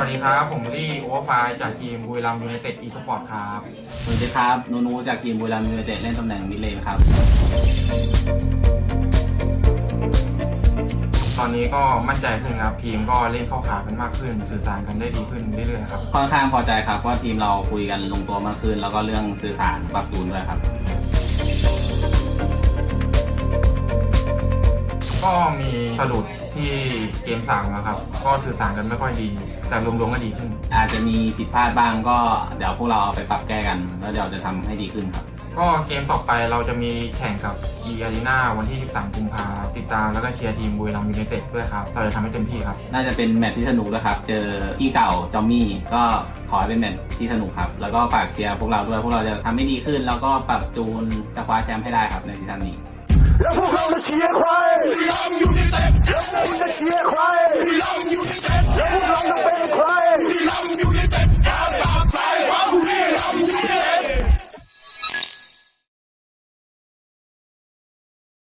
วัสดีครับ ผมลี่โอเวอร์ไฟจากทีมบุรีรัมย์ยูไนเต็ดอีสปอร์ตครับ สวัสดีครับนูนูจากทีมบุรีรัมย์ยูไนเต็ดเล่นตำแหน่งมิดเลนครับ ตอนนี้ก็มั่นใจขึ้นครับ ทีมก็เล่นเข้าขากันมากขึ้น สื่อสารกันได้ดีขึ้นเรื่อยๆครับ ค่อนข้างพอใจครับว่าทีมเราคุยกันลงตัวมากขึ้น แล้วก็เรื่องสื่อสารปรับจูนด้วยครับก็มีสะดุด ที่เกมสามนะครับ ก็สื่อสารกันไม่ค่อยดี แต่รวมๆก็ดีขึ้น อาจจะมีผิดพลาดบ้างก็เดี๋ยวพวกเราเอาไปปรับแก้กัน แล้วเดี๋ยวจะทำให้ดีขึ้นครับ ก็เกมต่อไปเราจะมีแข่งกับอีอารีนาวันที่ 13 กุมภาติดตามแล้วก็เชียร์ทีมบุรีรัมย์ยูไนเต็ดด้วยครับ เราจะทำให้เต็มที่ครับ น่าจะเป็นแมตช์ที่สนุกนะครับ เจอพี่เก่าจอมมี่ก็ขอให้เป็นแมตช์ที่สนุกครับ แล้วก็ฝากเชียร์พวกเราด้วย พวกเราจะทำให้ดีขึ้น แล้วก็ปรับจูนจะคว้าแชมป์ให้ได้ครับในซีซั่นนี้